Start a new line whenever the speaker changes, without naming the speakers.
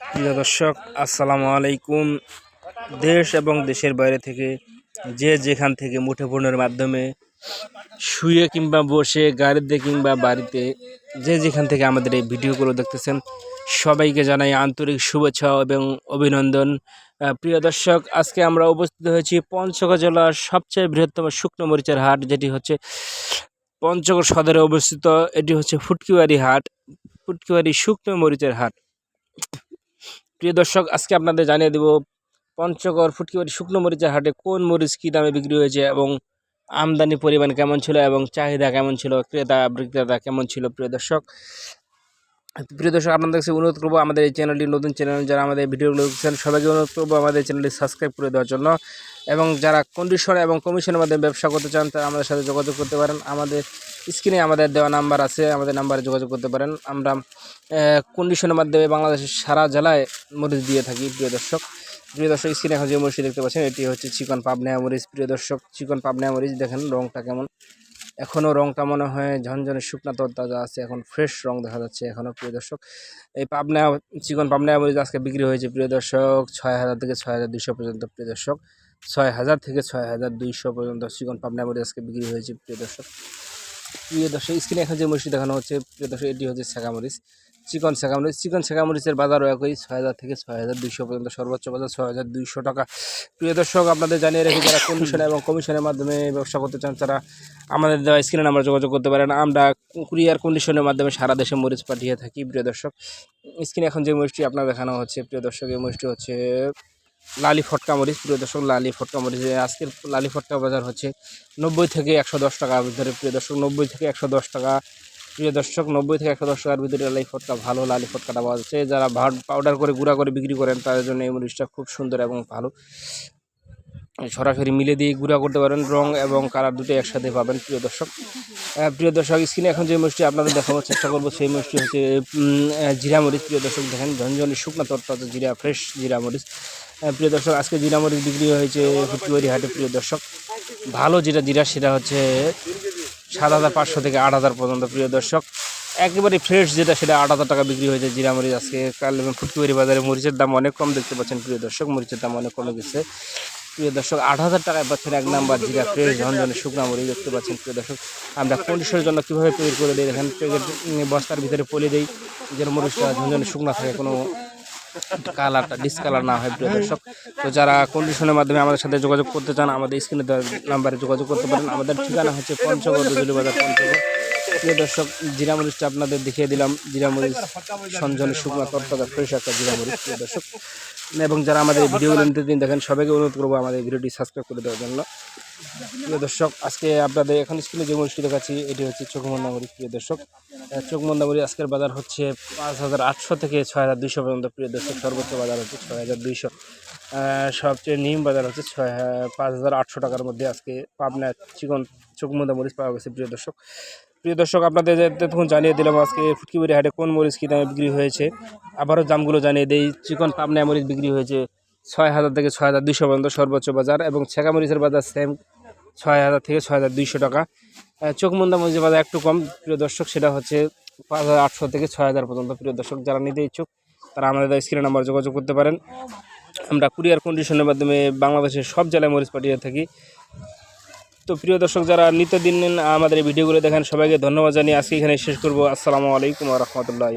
প্রিয় দর্শক, আসসালামু আলাইকুম। দেশ এবং দেশের বাইরে থেকে যে যেখান থেকে মুঠোফোনের মাধ্যমে শুয়ে কিংবা বসে, গাড়িতে কিংবা বাড়িতে যে যেখান থেকে আমাদের এই ভিডিওগুলো দেখতেছেন, সবাইকে জানাই আন্তরিক শুভেচ্ছা এবং অভিনন্দন। প্রিয় দর্শক, আজকে আমরা উপস্থিত হয়েছি পঞ্চগড় জেলার সবচেয়ে বৃহত্তম শুকনো মরিচের হাট, যেটি হচ্ছে পঞ্চগড় সদরে অবস্থিত। এটি হচ্ছে ফুটকিবাড়ি হাট, ফুটকিবাড়ি শুকনো মরিচের হাট। প্রিয় দর্শক, আজকে আপনাদের জানিয়ে দেব পঞ্চগড় ফুটকিবাড়ি শুকনো মরিচের হাটে কোন মরিচ কী দামে বিক্রি হয়েছে এবং আমদানি পরিমাণ কেমন ছিল এবং চাহিদা কেমন ছিল, ক্রেতা বিক্রেতা কেমন ছিল, প্রিয় দর্শক? প্রিয় দর্শক, আপনাদের কাছে অনুরোধ করব, আমাদের এই চ্যানেলটি নতুন চ্যানেল, যারা আমাদের ভিডিওগুলো দেখছেন, সবাইকে অনুরোধ করব আমাদের চ্যানেলটি সাবস্ক্রাইব করে দেওয়ার জন্য এবং যারা কন্ডিশন এবং কমিশনের মাধ্যমে ব্যবসা করতে চান, তারা আমাদের সাথে যোগাযোগ করতে পারেন। আমাদের স্ক্রিনে আমাদের দেওয়া নাম্বার আছে, আমাদের নাম্বারে যোগাযোগ করতে পারেন। আমরা কন্ডিশনের মাধ্যমে বাংলাদেশের সারা জেলায় মরিচ দিয়ে থাকি, প্রিয় দর্শক। প্রিয় দর্শক, স্ক্রিনে এখন যে মরিচটি দেখতে পাচ্ছেন, এটি হচ্ছে চিকন পাবনা মরিচ প্রিয় দর্শক, চিকন পাবনা মরিচ দেখেন, রংটা কেমন। এখনও রংটা মনে হয় ঝনঝনে শুকনা তরতাজা আছে, এখন ফ্রেশ রং দেখা যাচ্ছে এখনও প্রিয় দর্শক। এই পাবনা, চিকন পাবনা মরিচ আজকে বিক্রি হয়েছে, প্রিয় দর্শক, ছয় হাজার থেকে ছয় হাজার দুইশো পর্যন্ত, প্রিয় দর্শক। ছয় হাজার থেকে ছয় হাজার দুইশো পর্যন্ত চিকন পাবনা মরিচ আজকে বিক্রি হয়েছে, প্রিয় দর্শক। প্রিয় দর্শক, স্ক্রিনে এখন যে মরিচটি দেখানো হচ্ছে, প্রিয় দর্শক, এটি হচ্ছে মরিচ চিকন মরিচ চিকন মরিচের বাজারও একই, ছয় হাজার থেকে ছয় হাজার দুইশো পর্যন্ত সর্বোচ্চ বাজার, ছয় হাজার দুইশো টাকা। প্রিয় দর্শক, আপনাদের জানিয়ে রেখে, যারা কমিশন এবং কমিশনের মাধ্যমে ব্যবসা করতে চান, তারা আমাদের দেওয়া স্ক্রিনে নাম্বার যোগাযোগ করতে পারেন। আমরা কুরিয়ার কন্ডিশনের মাধ্যমে সারা দেশে মরিচ পাঠিয়ে থাকি, প্রিয় দর্শক। স্ক্রিনে এখন যে মরিচটি আপনার দেখানো হচ্ছে, প্রিয় দর্শক, এই মরিচটি হচ্ছে লালি ফটকা মরিচ, প্রিয় দর্শক, লালি ফটকা মরিচ। আজকের লালি ফটকা বাজার হচ্ছে নব্বই থেকে একশো দশ টাকার ভিতরে, প্রিয় দর্শক, নব্বই থেকে একশো দশ টাকা। প্রিয় দর্শক, নব্বই থেকে একশো দশ টাকার ভিতরে লালি ফটকা, ভালো লালি ফটকাটা পাওয়া যাচ্ছে। যারা ভাট পাউডার করে, গুঁড়া করে বিক্রি করেন, তাদের জন্য এই মরিচটা খুব সুন্দর এবং ভালো। সরাসরি মিলে দিয়ে গুঁড়া করতে পারেন, রং এবং কালার দুটো একসাথে পাবেন, প্রিয় দর্শক। প্রিয় দর্শক, স্ক্রিনে এখন যে মরিচটি আপনাদের দেখানোর চেষ্টা করব, সেই মরিচটি হচ্ছে জিরা মরিচ। প্রিয় দর্শক, দেখেন, ঝনঝনি শুকনো তরতাজা জিরা, ফ্রেশ জিরা মরিচ। প্রিয় দর্শক, আজকে জিরা মরিচ বিক্রি হয়েছে ফুটকিবাড়ি হাটে, প্রিয় দর্শক। ভালো যেটা জিরা সেটা হচ্ছে সাত হাজার পাঁচশো থেকে আট হাজার পর্যন্ত, প্রিয় দর্শক। একেবারে ফ্রেশ যেটা, সেটা আট হাজার টাকা বিক্রি হয়েছে জিরা মরিচ আজকে। কাল এবং ফুটকিবাড়ি বাজারে মরিচের দাম অনেক কম দেখতে পাচ্ছেন, প্রিয় দর্শক। মরিচের দাম অনেক কমে গেছে। প্রিয় দর্শক, আট হাজার টাকায় পাচ্ছেন এক নাম্বার জিরা ফ্রেশ ঝনঝনে শুকনা মরিচ দেখতে পাচ্ছেন, প্রিয় দর্শক। আমরা কন্ডিশনের জন্য কীভাবে তৈরি করে দিই? দেখেন বস্তার ভিতরে পলি দিই, যেন মরিচটা ঝনঝনে শুকনা থাকে, কোনো কালারটা ডিসকালার না হয়, প্রিয় দর্শক। তো যারা কন্ডিশনের মাধ্যমে আমাদের সাথে যোগাযোগ করতে চান, আমাদের স্ক্রিনে নাম্বারে যোগাযোগ করতে পারেন। আমাদের ঠিকানা হচ্ছে পঞ্চগড় বাজার পঞ্চগড়। প্রিয় দর্শক জিরা মরিচটা আপনাদের দেখিয়ে দিলাম। জিরা মরিচ সঞ্জনে শুকনো তরতাজা ফ্রেশ একটা জিরা মরিচ প্রিয় দর্শক। এবং যারা আমাদের ভিডিওগুলো দিন দেখেন সবাইকে অনুরোধ করব আমাদের ভিডিওটি সাবস্ক্রাইব করে দেওয়ার জন্য। প্রিয় দর্শক আজকে আপনাদের এখন স্কুলে যে মরিচটি দেখাচ্ছি এটি হচ্ছে চোখমন্দা মরিচ প্রিয় দর্শক। আহ, চোখমন্দা মরিচ আজকের বাজার হচ্ছে পাঁচ হাজার আটশো থেকে ছয় হাজার দুইশো পর্যন্ত প্রিয় দর্শক। সর্বোচ্চ বাজার হচ্ছে ছয় হাজার দুইশো। সবচেয়ে নিম বাজার হচ্ছে ছয় পাঁচ হাজার আটশো টাকার মধ্যে আজকে পাবনা চিকন চোখমন্দা মরিচ পাওয়া গেছে প্রিয় দর্শক। প্রিয় দর্শক, আপনাদের তখন জানিয়ে দিলাম আজকে ফুটকিবাড়ি হাটে কোন মরিচ কী দামে বিক্রি হয়েছে, আবারও দামগুলো জানিয়ে দেই। চিকন পাবনা মরিচ বিক্রি হয়েছে ছয় হাজার থেকে ছয় হাজার দুশো পর্যন্ত সর্বোচ্চ বাজার এবং ছেঁকা মরিচের বাজার সেম ছয় হাজার থেকে ছয় হাজার দুইশো টাকা। চোখমন্দা মরিচের বাজার একটু কম, প্রিয় দর্শক, সেটা হচ্ছে পাঁচ হাজার আটশো থেকে ছয় হাজার পর্যন্ত। প্রিয় দর্শক, যারা নিতে ইচ্ছুক, তারা আমাদের স্ক্রিনে নাম্বার যোগাযোগ করতে পারেন। আমরা কুরিয়ার কন্ডিশনের মাধ্যমে বাংলাদেশের সব জেলায় মরিচ পাঠিয়ে থাকি। তো প্রিয় দর্শক যারা নিত্যদিন আমাদের এই ভিডিওগুলো দেখেন সবাইকে ধন্যবাদ জানিয়ে আজকে এখানে শেষ করব। আসসালামু আলাইকুম রহমতুল্লাহ